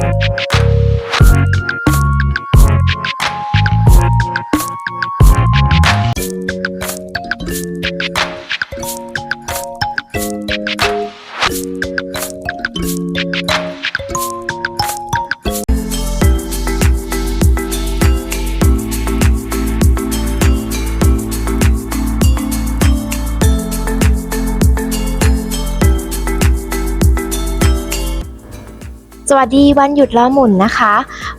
Thank สวัสดีวันหยุดล้อหมุนนะคะ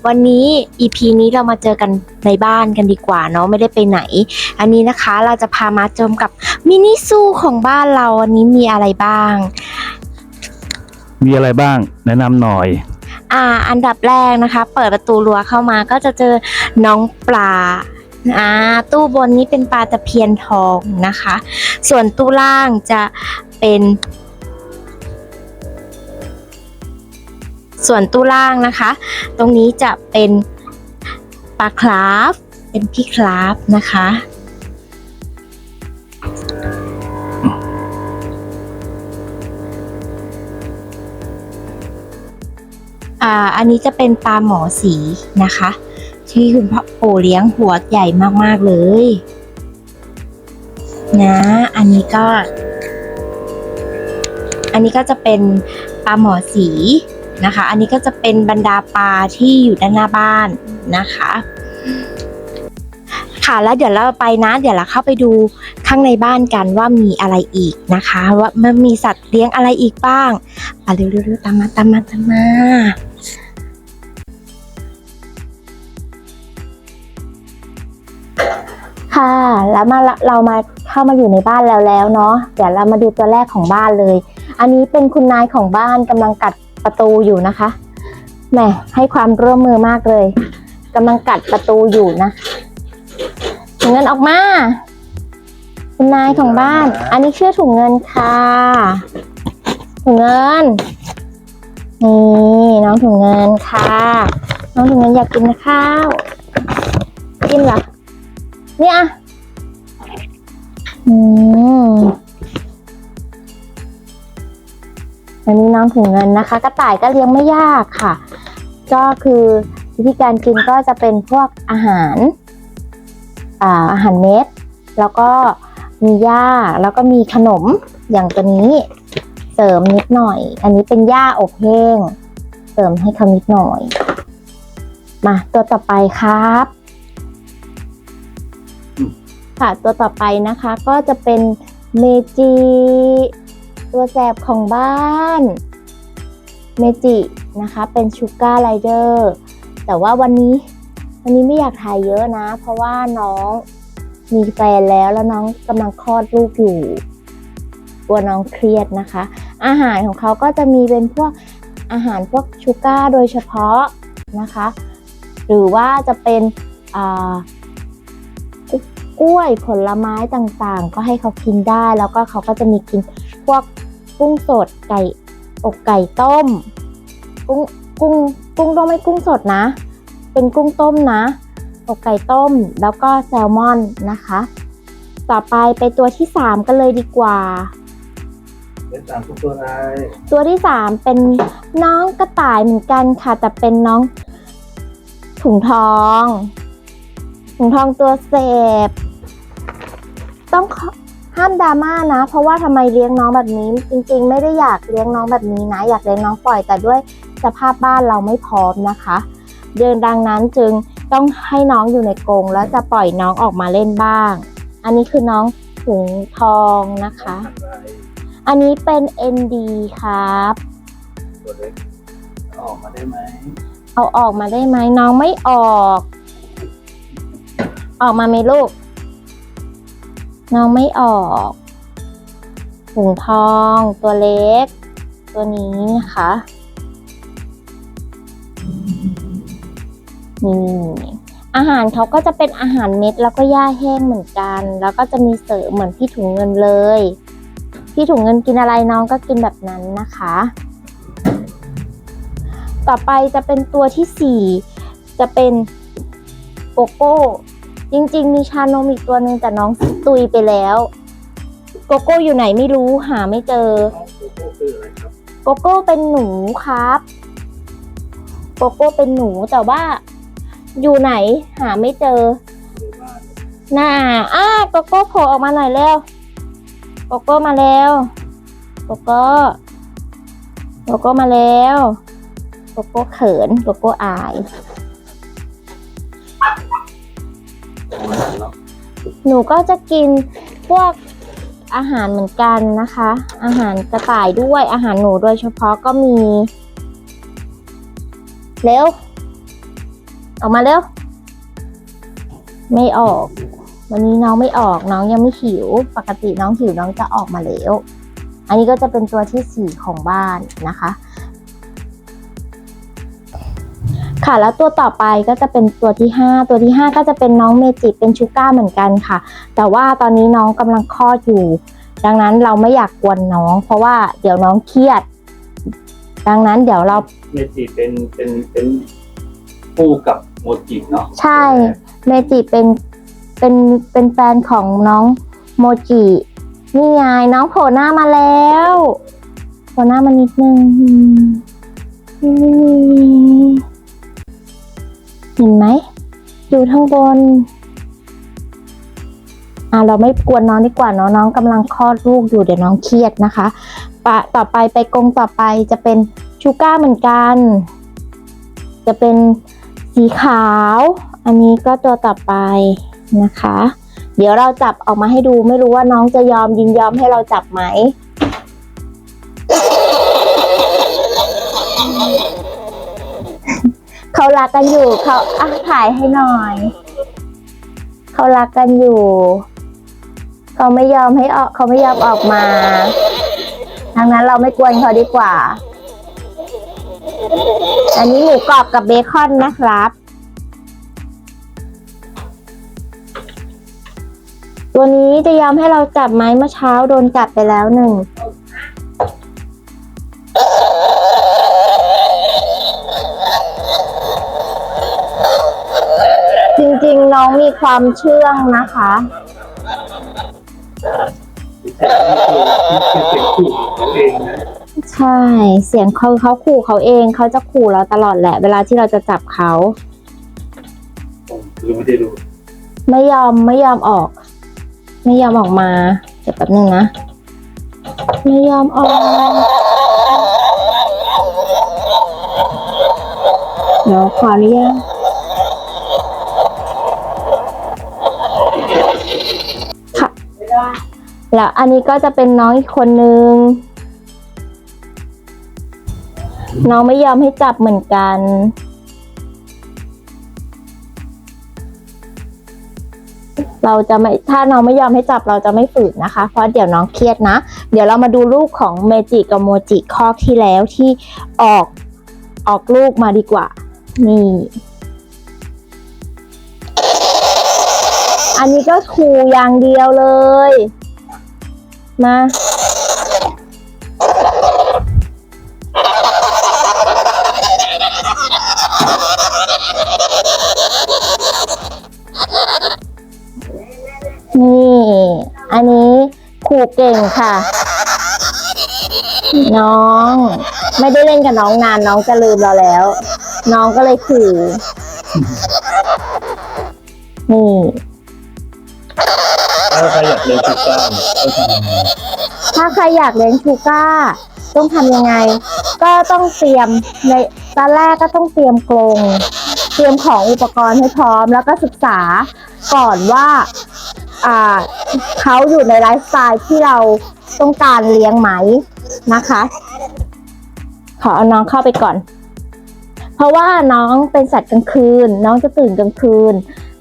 วันนี้ EP นี้เรามาเจอกันในบ้านกันดีกว่าเนาะไม่ได้ไปไหน อันนี้นะคะเราจะพามาชมกับมินิซูของบ้านเราวันนี้มีอะไรบ้าง มีอะไรบ้างแนะนำหน่อย อ่า อันดับแรกนะคะ เปิดประตูรั้วเข้ามาก็จะเจอน้องปลาอ่าตู้บนนี้เป็นปลาตะเพียนทองนะคะ ส่วนตู้ล่างจะเป็น ส่วนตู้ล่างนะคะ ตรงนี้จะเป็นปลาคราฟ เป็นพี่คราฟนะคะ อ่า อันนี้จะเป็นปลาหมอสีนะคะ ที่คุณพ่อปู่เลี้ยงหัวใหญ่มาก ๆ เลยนะ อันนี้ก็ อันนี้ก็จะเป็นปลาหมอสี นะคะ อันนี้ก็จะเป็นบรรดาปลาที่อยู่ด้านหน้าบ้านนะคะ ค่ะแล้วเดี๋ยวเราไปนะ เดี๋ยวเราเข้าไปดูข้างในบ้านกันว่ามีอะไรอีกนะคะ ว่ามันมีสัตว์เลี้ยงอะไรอีกบ้างไปเร็วๆๆตามมาตามมาตามมาค่ะแล้วมาเรามาเข้ามาอยู่ในบ้านแล้วแล้วเนาะเดี๋ยวเรามาดูตัวแรกของบ้านเลย อันนี้เป็นคุณนายของบ้านกำลังกัด ประตูอยู่นะคะแหมให้ความร่วมมือมากเลยกำลังกัดประตูอยู่นะถุงเงินออกมาคุณนายของบ้าน อันนี้ชื่อถุงเงินค่ะถุงเงินนี่น้องถุงเงินค่ะ น้องถุงเงินอยากกินข้าวกินเหรอเนี่ยอืม อันนี้น้องถุงเงินนะคะ กระต่ายก็เลี้ยงไม่ยากค่ะ ก็คือวิธีการกินก็จะเป็นพวกอาหารอาอาหารเม็ด แล้วก็มีหญ้าแล้วก็มีขนมอย่างตัวนี้เสริมนิดหน่อย อันนี้เป็นหญ้าอบแห้งเสริมให้เขานิดหน่อย มาตัวต่อไปครับ ค่ะตัวต่อไปนะคะก็จะเป็นเมจิ ตัวแสบของบ้านเมจินะคะเป็นชูการ์ไรเดอร์แต่ว่าวันนี้วันนี้ไม่อยากถ่ายเยอะนะ เพราะว่าน้องมีแฟนแล้วแล้วน้องกำลังคลอดลูกอยู่กลัวน้องเครียดนะคะ อาหารของเขาก็จะมีเป็นพวกอาหารพวกชูการ์โดยเฉพาะนะคะ หรือว่าจะเป็นอ่า กล้วยผลไม้ต่างๆ ก็ให้เขากินได้ แล้วก็เขาก็จะมีกินพวกกุ้งสดไก่อกไก่ต้ม กุ้งกุ้งกุ้งต้องไม่กุ้งสดนะ เป็นกุ้งต้มนะ อกไก่ต้มแล้วก็แซลมอนนะคะ ต่อไปไปตัวที่สามกันเลยดีกว่าเป็นสามทุกตัวอะไรตัวที่สามเป็นน้องกระต่ายเหมือนกันค่ะ แต่เป็นน้องถุงทอง ถุงทองตัวเสพ ต้องขอห้ามดราม่านะ เพราะว่าทำไมเลี้ยงน้องแบบนี้ จริงๆ ไม่ได้อยากเลี้ยงน้องแบบนี้นะ อยากเลี้ยงน้องปล่อย แต่ด้วยสภาพบ้านเราไม่พร้อมนะคะเดินดังนั้นจึงต้องให้น้องอยู่ในกรงแล้วจะปล่อยน้องออกมาเล่นบ้าง อันนี้คือน้องถุงทองนะคะ อันนี้เป็น ND ครับตัวเล็กออกมาได้ไหมเอาออกมาได้ไหมน้องไม่ออก ออกมาไหมลูก น้องไม่ออกถุงทองตัวเล็ก ตัวนี้นะคะนี่อาหารเขาก็จะเป็นอาหารเม็ดแล้วก็หญ้าแห้งเหมือนกัน แล้วก็จะมีเสริมเหมือนพี่ถุงเงินเลย พี่ถุงเงินกินอะไรน้องก็กินแบบนั้นนะคะ ต่อไปจะเป็นตัวที่สี่จะเป็นโกโก้ จริง ๆ มีชานมอีกตัวหนึ่งแต่น้องตุยไปแล้ว โกโก้อยู่ไหนไม่รู้หาไม่เจอ โกโก้เป็นหนูครับ โกโก้เป็นหนูแต่ว่า อยู่ไหนหาไม่เจอน่าอ้าโกโก้โผล่ออกมาหน่อยเร็วโกโก้มาแล้วโกโก้โกโก้มาแล้วโกโก้เขินโกโก้อาย หนูก็จะกินพวกอาหารเหมือนกันนะคะ อาหารกระต่ายด้วยอาหารหนูโดยเฉพาะก็มี เร็ว ออกมาเร็ว ไม่ออก วันนี้น้องไม่ออกน้องยังไม่หิว ปกติน้องหิวน้องจะออกมาแล้ว อันนี้ก็จะเป็นตัวที่สี่ของบ้านนะคะ ค่ะ แล้วตัวต่อไปก็จะเป็นตัวที่ห้าตัวที่ห้าก็จะเป็นน้องเมจิเป็นชูก้าเหมือนกันค่ะ แต่ว่าตอนนี้น้องกำลังคลอดอยู่ ดังนั้นเราไม่อยากกวนน้อง เพราะว่าเดี๋ยวน้องเครียด ดังนั้นเดี๋ยวเราเมจิเป็นเป็นเป็นคู่กับโมจิเนาะใช่ เมจิเป็นเป็นเป็นแฟนของน้องโมจินี่ไงน้องโผล่หน้ามาแล้วโผล่หน้ามานิดนึงอืมนี่ เห็นไหมอยู่ข้างบนอะเราไม่กวนน้องดีกว่าเนาะน้องกำลังคลอดลูกอยู่เดี๋ยวน้องเครียดนะคะปะต่อไปไปกรงต่อไปจะเป็นชูก้าเหมือนกัน จะเป็นสีขาว อันนี้ก็ตัวต่อไปนะคะ เดี๋ยวเราจับออกมาให้ดูไม่รู้ว่าน้องจะยอมยินยอมให้เราจับไหม เขารักกันอยู่เขาอะถ่ายให้หน่อย เขารักกันอยู่ เขาไม่ยอมให้ออก เขาไม่ยอมออกมาดังนั้นเราไม่กวนเขาดีกว่า อันนี้หมูกรอบกับเบคอนนะครับ ตัวนี้จะยอมให้เราจับไหมเมื่อเช้าโดนจับไปแล้วหนึ่ง น้องมีความเชื่องนะคะคือเป็นคู่ของเองนะใช่ เสียงเขาเขาขู่เขาเองเขาจะขู่เราตลอดแหละ เวลาที่เราจะจับเขาผมคือไม่ได้ดูไม่ยอมไม่ยอมออก ไม่ยอมออกมา เดี๋ยวแป๊บนึงนะ ไม่ยอมออกเดี๋ยวขออนุญาต แล้วอันนี้ก็จะเป็นน้องอีกคนนึง น้องไม่ยอมให้จับเหมือนกัน เราจะไม่ถ้าน้องไม่ยอมให้จับเราจะไม่ฝืนนะคะ เพราะเดี๋ยวน้องเครียดนะ เดี๋ยวเรามาดูลูกของเมจิกับโมจิคอกที่แล้วที่ออกออกลูกมาดีกว่า นี่อันนี้ก็คูอย่างเดียวเลย มา นี่ อันนี้ขู่เก่งค่ะ น้อง ไม่ได้เล่นกับน้องนานน้องจะลืมเราแล้ว น้องก็เลยขู่นี่ ถ้าใครอยากเรียนชูก้าต้องทำยังไงถ้าใครอยากเลี้ยงชูก้า ต้องทำยังไง ก็ต้องเตรียมในตอนแรกก็ต้องเตรียมกรงเตรียมของอุปกรณ์ให้พร้อม แล้วก็ศึกษาก่อนว่าอ่าเขาอยู่ในไลฟ์สไตล์ที่เราต้องการเลี้ยงไหมนะคะ ขอเอาน้องเข้าไปก่อน เพราะว่าน้องเป็นสัตว์กลางคืน น้องจะตื่นกลางคืน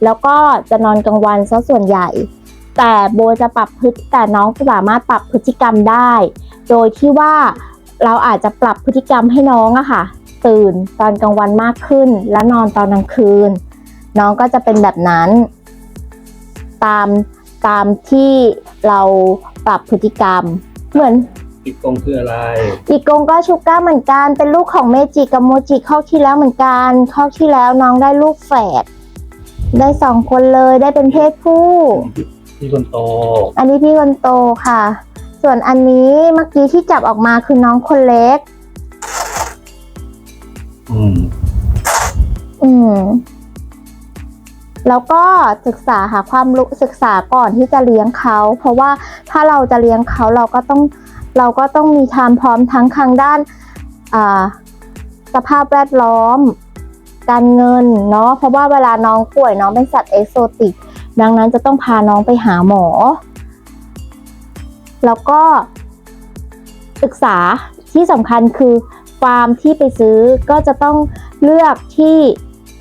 แล้วก็จะนอนกลางวันซะส่วนใหญ่ แต่โบจะปรับพฤติแต่น้องสามารถปรับพฤติกรรมได้ โดยที่ว่าเราอาจจะปรับพฤติกรรมให้น้องอะค่ะ ตื่นตอนกลางวันมากขึ้น และนอนตอนกลางคืน น้องก็จะเป็นแบบนั้น ตามตามที่เราปรับพฤติกรรม เหมือนอีกกงคืออะไรอีกงก็ชูก้าเหมือนกัน เป็นลูกของเมจิกับโมจิเข้าที่แล้วเหมือนกันเข้าที่แล้วน้องได้ลูกแฝดได้สองคนเลยได้เป็นเพศผู้ ที่คนโต อันนี้พี่คนโตค่ะ ส่วนอันนี้เมื่อกี้ที่จับออกมาคือน้องคนเล็ก อืม อืม แล้วก็ศึกษาหาความรู้ศึกษาก่อนที่จะเลี้ยงเขา เพราะว่าถ้าเราจะเลี้ยงเขาเราก็ต้องเราก็ต้องมีทามพร้อมทั้งทางด้านอ่าสภาพแวดล้อม การเงินเนาะเพราะว่าเวลาน้องป่วยน้องเป็นสัตว์เอกโซติก ดังนั้นจะต้องพาน้องไปหาหมอ แล้วก็ศึกษาที่สำคัญคือฟาร์มที่ไปซื้อก็จะต้องเลือกที่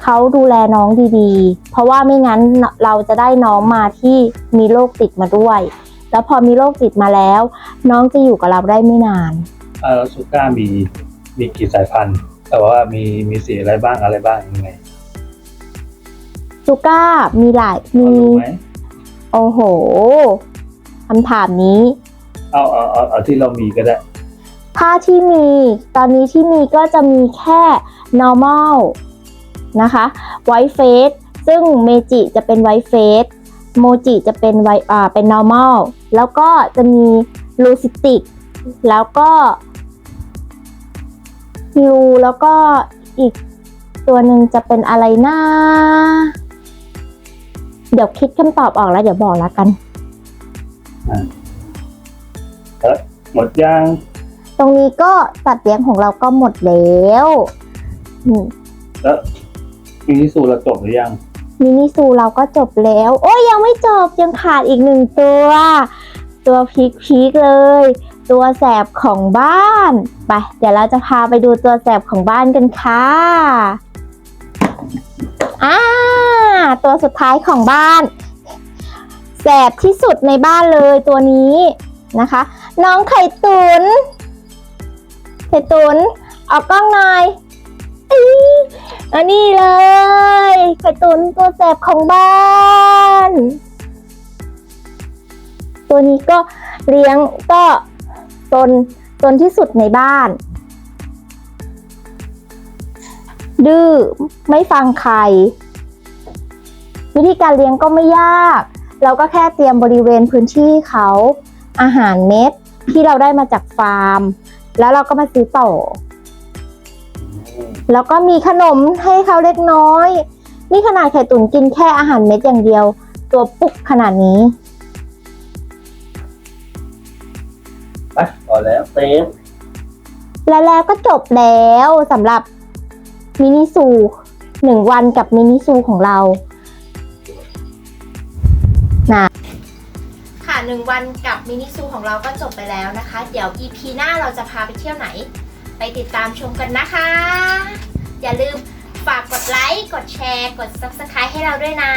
เขาดูแลน้องดีๆ เพราะว่าไม่งั้นเราจะได้น้องมาที่มีโรคติดมาด้วย แล้วพอมีโรคติดมาแล้ว น้องจะอยู่กับเราได้ไม่นานอ่าแล้วซูก้ามีมีกี่สายพันธุ์ แต่ว่ามีมีสีอะไรบ้างอะไรบ้างยังไง ซูก้ามีหลายพอมี รู้ไหมโอ้โหคำถามนี้ เอาเอาเอาเอาที่เรามีก็ได้ถ้าที่มี ตอนนี้ที่มีก็จะมีแค่ normal นะคะ white face ซึ่งเมจิจะเป็น white face โมจิจะเป็น white อ่าเป็น normal แล้วก็จะมี lucitic แล้วก็ยูแล้วก็อีกตัวหนึ่งจะเป็นอะไรนะ เดี๋ยวคิดคำตอบออกแล้วเดี๋ยวบอกแล้วกัน หมดยังตรงนี้ก็สัตว์เลี้ยงของเราก็หมดแล้วอืมแล้วมินิซูเราจบหรือยัง มินิซูเราก็จบแล้ว โอ้ยยังไม่จบยังขาดอีกหนึ่งตัว ตัวพีคพีคๆเลย ตัวแสบของบ้าน ไป เดี๋ยวเราจะพาไปดูตัวแสบของบ้านกันค่ะ อ่าตัวสุดท้ายของบ้านแสบที่สุดในบ้านเลยตัวนี้นะคะ น้องไข่ตุน ไข่ตุนออกกล้องหน่อยอีอันนี้เลย ไข่ตุนตัวแสบของบ้านตัวนี้ก็เลี้ยงก็ตนตนที่สุดในบ้าน ดื้อไม่ฟังใคร วิธีการเลี้ยงก็ไม่ยาก เราก็แค่เตรียมบริเวณพื้นที่ให้เขา อาหารเม็ดที่เราได้มาจากฟาร์ม แล้วเราก็มาซื้อต่อ แล้วก็มีขนมให้เขาเล็กน้อย นี่ขนาดไข่ตุ๋นกินแค่อาหารเม็ดอย่างเดียว ตัวปุกขนาดนี้ไปพอแล้วเซฟและแล้วก็จบแล้วสำหรับ มินิซูหนึ่งวันกับมินิซูของเรานะค่ะหนึ่งวันกับมินิซูของเราก็จบไปแล้วนะคะ เดี๋ยว EP หน้าเราจะพาไปเที่ยวไหน ไปติดตามชมกันนะคะ อย่าลืมฝากกดไลค์ กดแชร์ กด Subscribe ให้เราด้วยนะ